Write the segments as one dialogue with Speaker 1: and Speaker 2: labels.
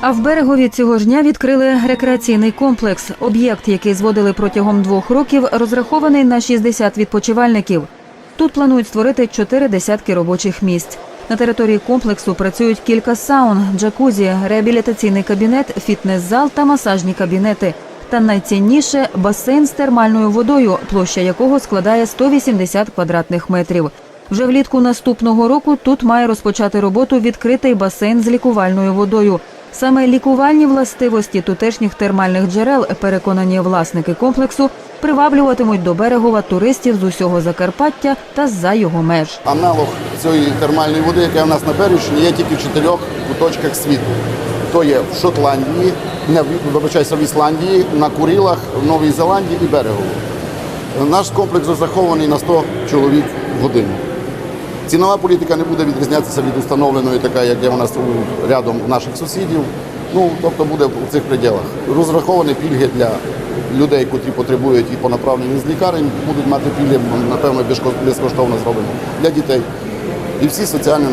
Speaker 1: А в берегові цього ж дня відкрили рекреаційний комплекс. Об'єкт, який зводили протягом двох років, розрахований на 60 відпочивальників. Тут планують створити чотири десятки робочих місць. На території комплексу працюють кілька саун, джакузі, реабілітаційний кабінет, фітнес-зал та масажні кабінети. Та найцінніше басейн з термальною водою, площа якого складає 180 квадратних метрів. Вже влітку наступного року тут має розпочати роботу відкритий басейн з лікувальною водою. Саме лікувальні властивості тутешніх термальних джерел, переконані власники комплексу, приваблюватимуть до берегова туристів з усього Закарпаття та з-за його меж.
Speaker 2: Аналог цієї термальної води, яка в нас на Берівщині, є тільки в чотирьох куточках світу. То є в Шотландії, не в- вибачаюся, в Ісландії, на Курилах, в Новій Зеландії і Берегову. Наш комплекс розрахований на 100 чоловік в годину. Цінова політика не буде відрізнятися від установленої, така як є у нас рядом наших сусідів. Ну, тобто буде у цих пределах. Розраховані пільги для людей, котрі потребують і по направленню з лікарень, будуть мати пільги, напевно, безко- безкоштовно зроблені для дітей. І всі соціально,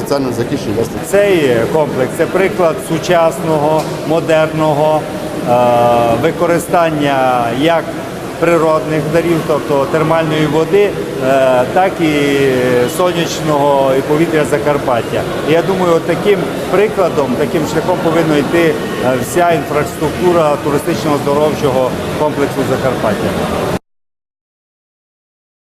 Speaker 2: соціально захищені власне.
Speaker 3: Цей комплекс це приклад сучасного, модерного е, використання як природних дарів, тобто термальної води, е, так і сонячного і повітря Закарпаття. Я думаю, таким прикладом, таким шляхом повинна йти е, вся інфраструктура туристично-здоровчого комплексу Закарпаття.